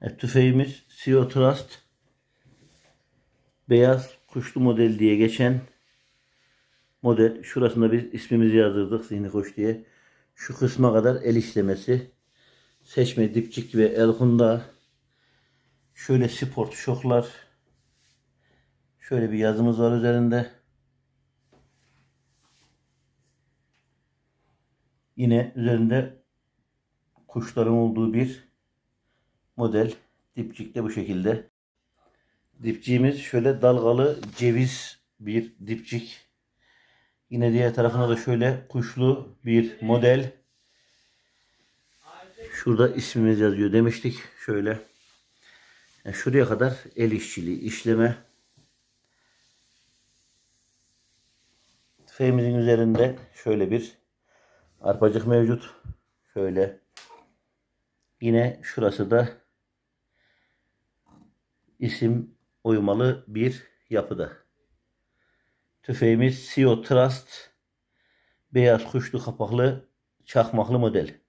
Evet, tüfeğimiz CO Trust beyaz kuşlu model diye geçen model. Şurasında biz ismimizi yazdırdık Zihni Koç diye. Şu kısma kadar el işlemesi. Seçme, dipçik ve el hunda. Şöyle sport şoklar. Şöyle bir yazımız var üzerinde. Yine üzerinde kuşların olduğu bir model. Dipçik de bu şekilde. Dipçiğimiz şöyle dalgalı ceviz bir dipçik. Yine diğer tarafına da şöyle kuşlu bir model. Şurada ismimiz yazıyor demiştik. Şöyle. Yani şuraya kadar el işçiliği, işleme. Tüfeğimizin üzerinde şöyle bir arpacık mevcut. Şöyle. Yine şurası da isim uymalı bir yapıda. Tüfeğimiz CO Trust beyaz kuşlu kapaklı çakmaklı model.